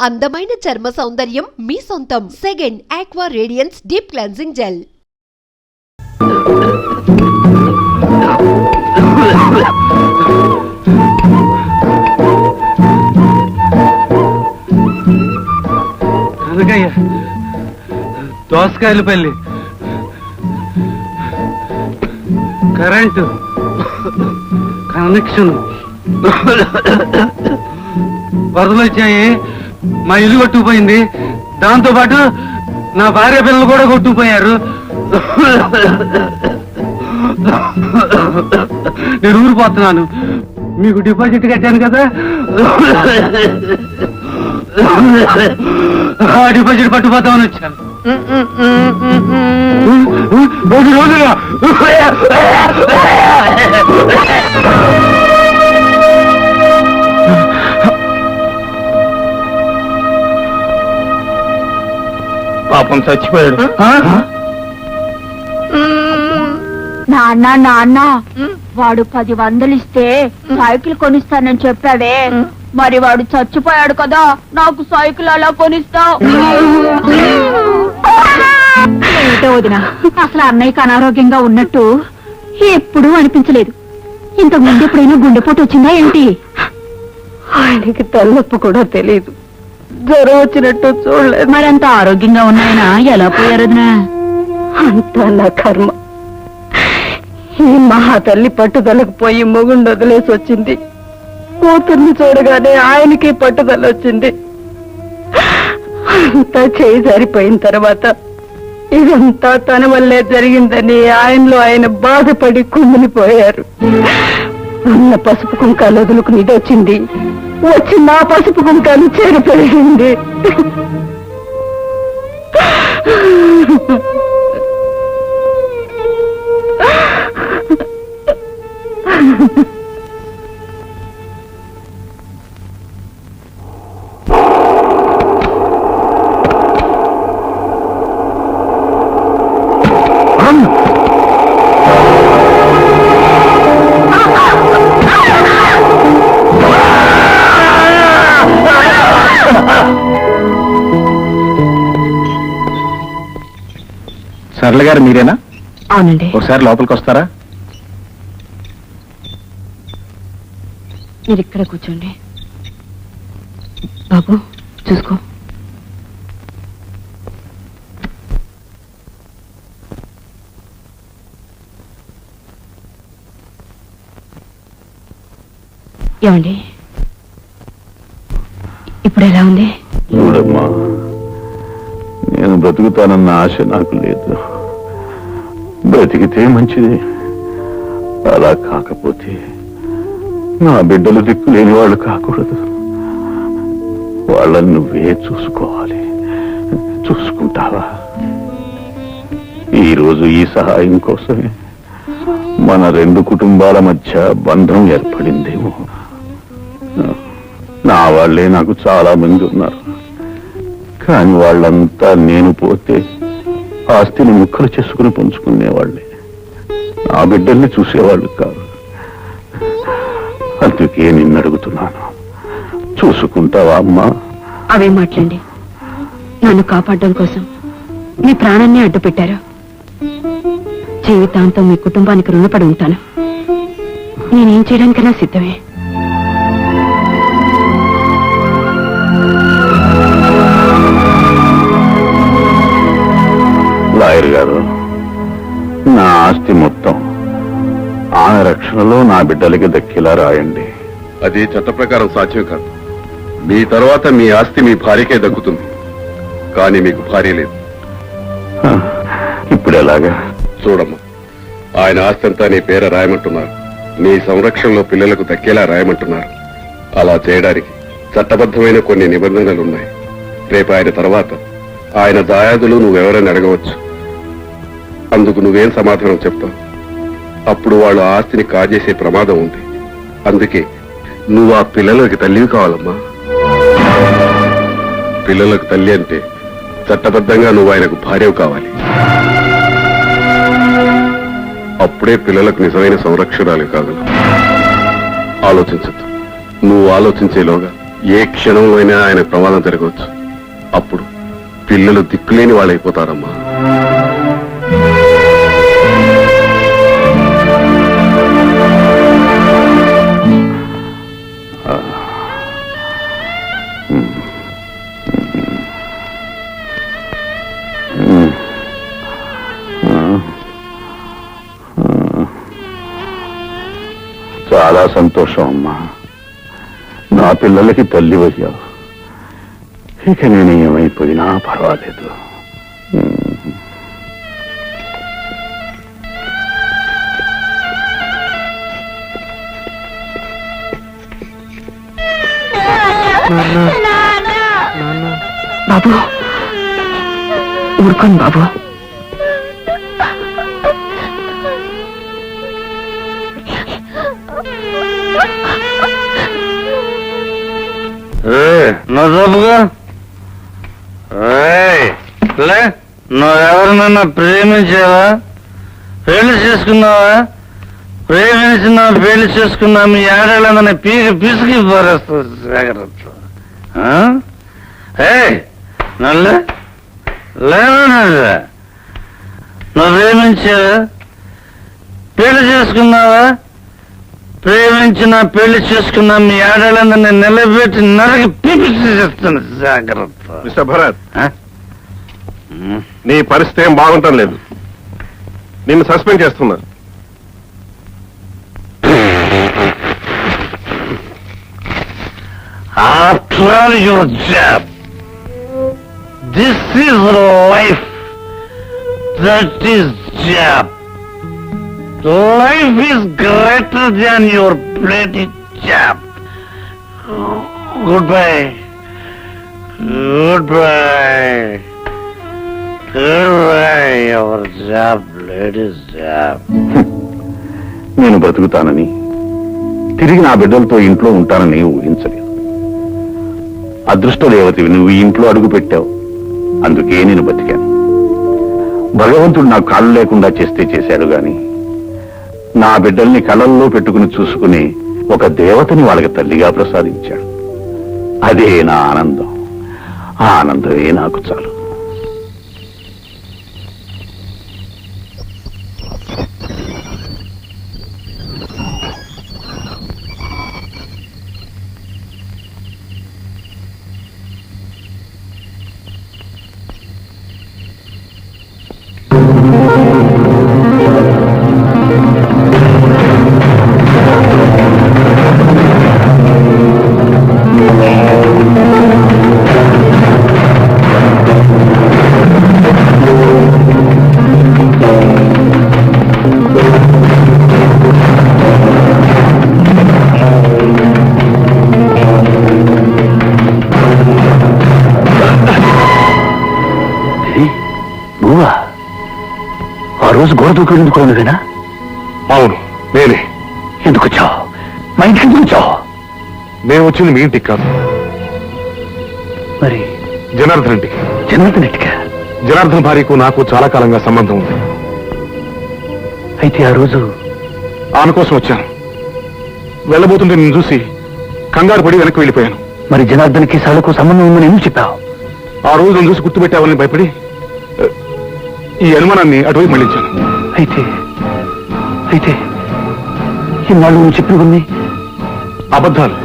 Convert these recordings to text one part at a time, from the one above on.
అందమైన చర్మ సౌందర్యం మీ సొంతం. Second aqua radiance deep cleansing gel Kanakayya దోసకాయల పల్లి. కరెంటు. కనెక్షన్. వరదలు వచ్చాయి. మా ఇల్లు కొట్టుకుపోయింది. దాంతో పాటు నా భార్య పిల్లలు కూడా కొట్టుకుపోయారు. నేను ఊరిపోతున్నాను మీకు డిపాజిట్ కట్టాను కదా? ఆ డిపాజిట్ పట్టుపోతామని వచ్చాను. రోజు రోజుగా పాపం చచ్చిపోయాడు. నాన్న నాన్న వాడు పది వందలు ఇస్తే సైకిల్ కొనిస్తానని చెప్పావే. మరి వాడు చచ్చిపోయాడు కదా నాకు సైకిల్ అలా కొనిస్తావు. వదిన అసలు అన్నయ్యకి అనారోగ్యంగా ఉన్నట్టు ఎప్పుడూ అనిపించలేదు. ఇంతకు ముందు ఎప్పుడైనా గుండెపోటు వచ్చిందా ఏంటి? ఆయనకి తలనొప్పి కూడా తెలియదు జ్వరం వచ్చినట్టు చూడలేదు. మరంత ఆరోగ్యంగా ఉన్నాయన? ఎలా పోయారు అంతా నా కర్మ. ఈ మహా తల్లి పట్టుదలకు పోయి మొగుండు వదిలేసి వచ్చింది. కూతుర్ని చూడగానే ఆయనకి పట్టుదల వచ్చింది. అంతా చేయి సరిపోయిన తర్వాత ఇదంతా తన వల్లే జరిగిందని ఆయనలో ఆయన బాధపడి కుమ్మినిపోయారు ఉన్న పసుపు కుంకాలు వదులుకుని ఇది వచ్చింది. వచ్చి నా పసుపు కుంకాలు చేరిపోయింది సరళ గారు మీరేనా? అవునండి. ఒకసారి లోపలికి వస్తారా? మీరు ఇక్కడ కూర్చోండి. బాబు చూసుకో. ఏమండి? ఇప్పుడు ఎలా ఉంది? చూడమ్మా నేను బ్రతుకుతానన్న ఆశ నాకు లేదు. బ్రతికితే మంచిది. అలా కాకపోతే నా బిడ్డలు దిక్కు లేని వాళ్ళు కాకూడదు. వాళ్ళని నువ్వే చూసుకోవాలి. చూసుకుంటావా? ఈరోజు ఈ సహాయం కోసమే మన రెండు కుటుంబాల మధ్య బంధం ఏర్పడిందేమో. నా వాళ్ళే నాకు చాలా మంది ఉన్నారు. కానీ వాళ్ళంతా నేను పోతే ఆస్తిని ముక్కలు చేసుకుని పంచుకునేవాళ్ళే. నా బిడ్డల్ని చూసేవాళ్ళు కాదు. అందుకే నిన్ను అడుగుతున్నాను. చూసుకుంటావా అమ్మా? అవే మాట్లాడి. నన్ను కాపాడడం కోసం మీ ప్రాణాన్ని అడ్డుపెట్టారు. జీవితాంతం మీ కుటుంబానికి రుణపడి ఉంటాను. నేనేం చేయడానికైనా సిద్ధమే. లాయర్ గారు. నా ఆస్తి మొత్తం ఆమె రక్షణలో నా బిడ్డలకి దక్కేలా రాయండి. అది చట్ట ప్రకారం సాధ్యం కాదు. మీ తర్వాత మీ ఆస్తి మీ భార్యకే దక్కుతుంది. కానీ మీకు భార్య లేదు. ఇప్పుడు ఎలాగా? చూడమ్మా ఆయన ఆస్తి అంతా నీ పేర రాయమంటున్నారు. నీ సంరక్షణలో పిల్లలకు దక్కేలా రాయమంటున్నారు. అలా చేయడానికి చట్టబద్ధమైన కొన్ని నిబంధనలు ఉన్నాయి. రేపు ఆయన తర్వాత ఆయన దాయాదులు నువ్వెవరని అడగవచ్చు. అందుకు నువ్వేం సమాధానం చెప్తావు? అప్పుడు వాళ్ళు ఆస్తిని కాజేసే ప్రమాదం ఉంది. అందుకే నువ్వు ఆ పిల్లలకి తల్లివి కావాలమ్మా. పిల్లలకు తల్లి అంటే చట్టబద్ధంగా నువ్వు ఆయనకు భార్యవు కావాలి. అప్పుడే పిల్లలకు నిజమైన సంరక్షణాలు కాదు ఆలోచించద్దు. నువ్వు ఆలోచించేలోగా ఏ క్షణంలో అయినా ఆయన ప్రమాదం జరగవచ్చు. అప్పుడు పిల్లలు దిక్కులేని వాళ్ళైపోతారమ్మా. చాలా సంతోషం అమ్మా. నా పిల్లలకి తల్లి అయ్యావు ఇక నేను ఏమైపోయినా పర్వాలేదు. బాబు. ఊరుకోండి బాబు. నువ్వుగా నువ్వెవరినన్నా ప్రేమించావా? పెళ్ళి చేసుకున్నావా? ప్రేమించిన పెళ్ళి చేసుకున్నా మీ ఆడవాళ్ళందరినీ పీకి పిసికి పారేస్తుంది జాగ్రత్త? ఏయ్, నల్లే. నల్లే నువ్వు ప్రేమించావా? పెళ్ళి చేసుకున్నావా? ప్రేమించిన పెళ్ళి చేసుకున్న మీ ఆడవాళ్ళందరినీ నిలబెట్టి నరకి పీపిసి చేస్తాను. జాగ్రత్త. భరత్? నీ పరిస్థితి ఏం బాగుంటం లేదు నిన్ను సస్పెండ్ చేస్తున్నా After your job, this is life. That is job. Life is greater than your bloody job. Goodbye. Goodbye. Goodbye, your job, ladies నేను బ్రతుకుతానని తిరిగి నా బిడ్డలతో ఇంట్లో ఉంటానని ఊహించలేదు. అదృష్ట దేవతవి నువ్వు ఇంట్లో అడుగు పెట్టావు. అందుకే నేను బతికాను. భగవంతుడు నాకు కాళ్ళు లేకుండా చేస్తే చేశాడు గాని నా బిడ్డల్ని కళ్ళల్లో పెట్టుకుని చూసుకుని ఒక దేవతని వాళ్ళకి తల్లిగా ప్రసాదించాడు. అదే నా ఆనందం. ఆ ఆనందమే నాకు చాలు. రోజు గోడ దూకుడు ఎందుకు నువ్వేనా అవును నేనే. ఎందుకు వచ్చావు? మా ఇంటికి ఎందుకు వచ్చావు? నేను వచ్చింది మీ ఇంటికి కాదు. మరి? జనార్దన్ ఇంటికి. జనార్దన్ ఇంటికా? జనార్దన్ భార్యకు నాకు చాలా కాలంగా సంబంధం ఉంది. అయితే ఆ రోజు ఆమె కోసం వచ్చాను. వెళ్ళబోతుంటే నేను చూసి కంగారు పడి వెనక్కి వెళ్ళిపోయాను. మరి జనార్దన్కి సాలకు సంబంధం ఉందని ఎందుకు చెప్పావు? ఆ రోజు నన్ను చూసి గుర్తుపెట్టావని భయపడి ఈ అనుమానాన్ని అటువైపు మళ్ళించాను. అయితే అయితే ఇన్నాళ్ళు నువ్వు చెప్పినవన్నీ అబద్ధాలు.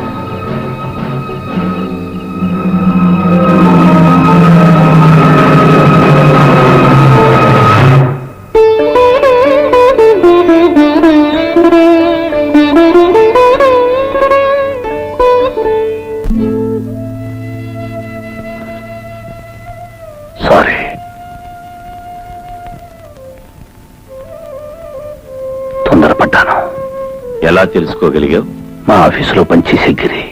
ఎలా తెలుసుకోగలిగావు? మా ఆఫీసులో పనిచేసే గిరి.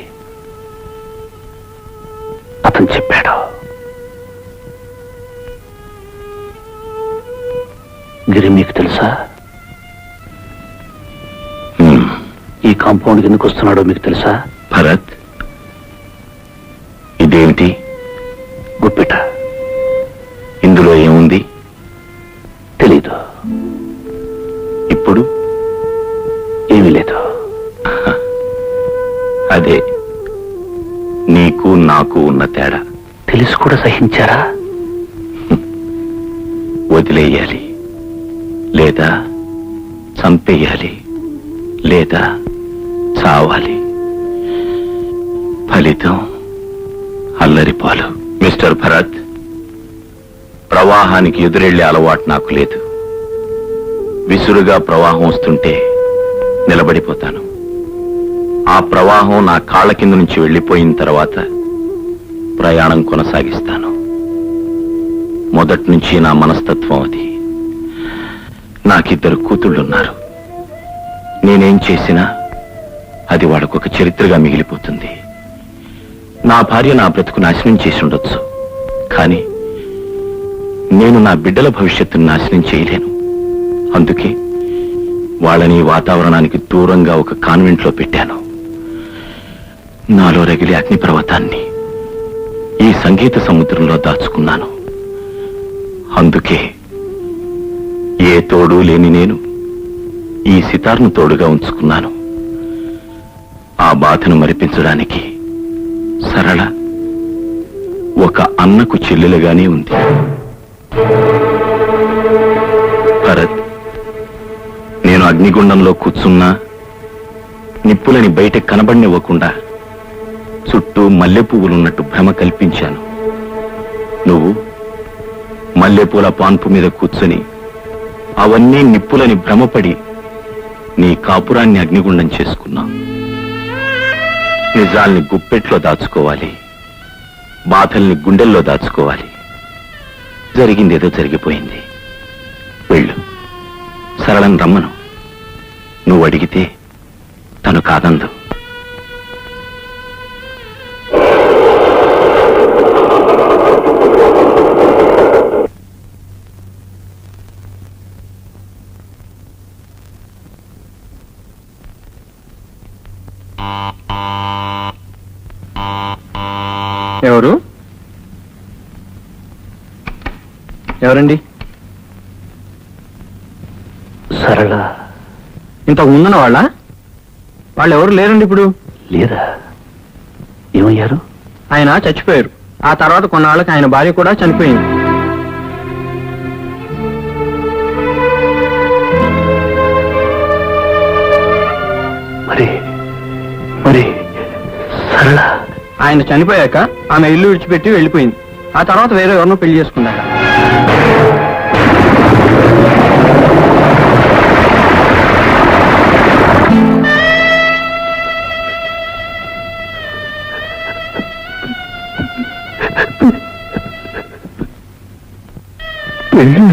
అతను చెప్పాడు. గిరి మీకు తెలుసా? ఈ కాంపౌండ్కి ఎందుకు వస్తున్నాడో మీకు తెలుసా? భరత్ ఇదేమిటి గుప్పెట. సహించారా వదిలేయాలి. లేదా చంపేయాలి. లేదా చావాలి. ఫలితం అల్లరిపాలు. మిస్టర్ భరత్ ప్రవాహానికి ఎదురెళ్ళే అలవాటు నాకు లేదు. విసురుగా ప్రవాహం వస్తుంటే నిలబడిపోతాను. ఆ ప్రవాహం నా కాళ్ళ కింద నుంచి వెళ్ళిపోయిన తర్వాత ప్రయాణం కొనసాగిస్తాను. మొదటి నుంచి నా మనస్తత్వం అది. నాకిద్దరు కూతుళ్ళున్నారు. నేనేం చేసినా అది వాళ్ళకొక చరిత్రగా మిగిలిపోతుంది. నా భార్య నా బ్రతుకు నాశనం చేసి ఉండొచ్చు. కానీ నేను నా బిడ్డల భవిష్యత్తును నాశనం చేయలేను. అందుకే వాళ్ళని వాతావరణానికి దూరంగా ఒక కాన్వెంట్లో పెట్టాను. నాలో రగిలే అగ్నిపర్వతాన్ని. పర్వతాన్ని సంగీత సముద్రంలో దాచుకున్నాను. అందుకే ఏ తోడు లేని నేను ఈ సితార్ను తోడుగా ఉంచుకున్నాను. ఆ బాధను మరిపించడానికి సరళ ఒక అన్నకు చెల్లెలుగానే ఉంది. భరత్ నేను అగ్నిగుండంలో కూర్చున్నా నిప్పులని బయట కనబడినివ్వకుండా చుట్టూ మల్లె పువ్వులున్నట్టు భ్రమ కల్పించాను. నువ్వు మల్లెపూల పాన్పు మీద కూర్చొని అవన్నీ నిప్పులని భ్రమపడి నీ కాపురాన్ని అగ్నిగుండం చేసుకున్నా. నిజాల్ని గుప్పెట్లో దాచుకోవాలి. బాధల్ని గుండెల్లో దాచుకోవాలి. జరిగిందేదో జరిగిపోయింది. వెళ్ళు. సరళం రమ్మను. నువ్వు అడిగితే తను కాదందు. ఎవరు? ఎవరండి? సరళ. ఇంతకు ముందున వాళ్ళ? వాళ్ళు ఎవరు లేరండి ఇప్పుడు? లేదా? ఏమయ్యారు? ఆయన చచ్చిపోయారు. ఆ తర్వాత కొన్నాళ్ళకి ఆయన భార్య కూడా చనిపోయింది. మరి మరి సరళ. ఆయన చనిపోయాక ఆమె ఇల్లు విడిచిపెట్టి వెళ్ళిపోయింది. ఆ తర్వాత వేరే ఎవరినో పెళ్ళి చేసుకున్నాడు. అమ్మా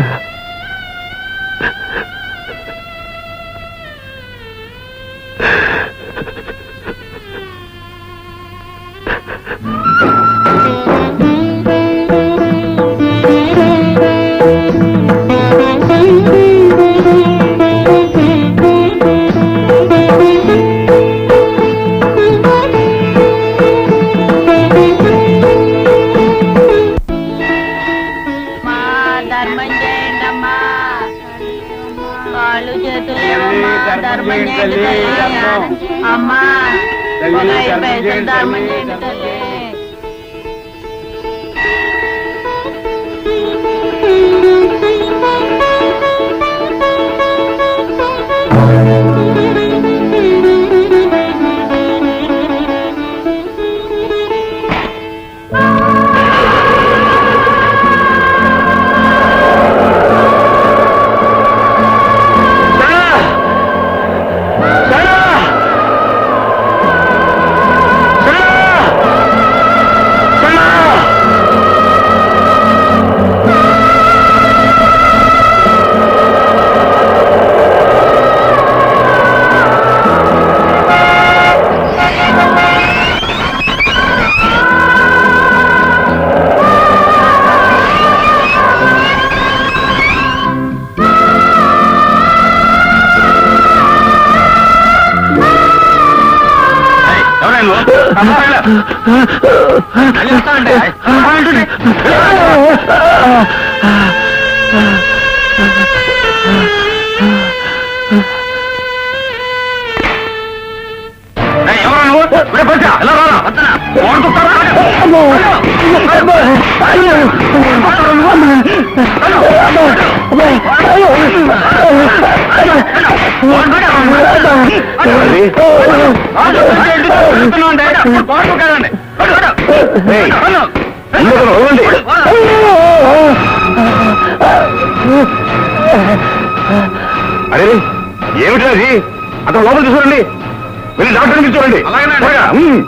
కాళ్ళు చేతులు ధర్మం చేయండి అమ్మా. ధర్మం చేయండి ఎవరు నువ్వు? ఎలా రాలా? వద్దనా అరే ఏమిటి అది అతను లోపల చూడండి వెళ్ళి డాక్టర్ని త్వరగా. ఉమ్.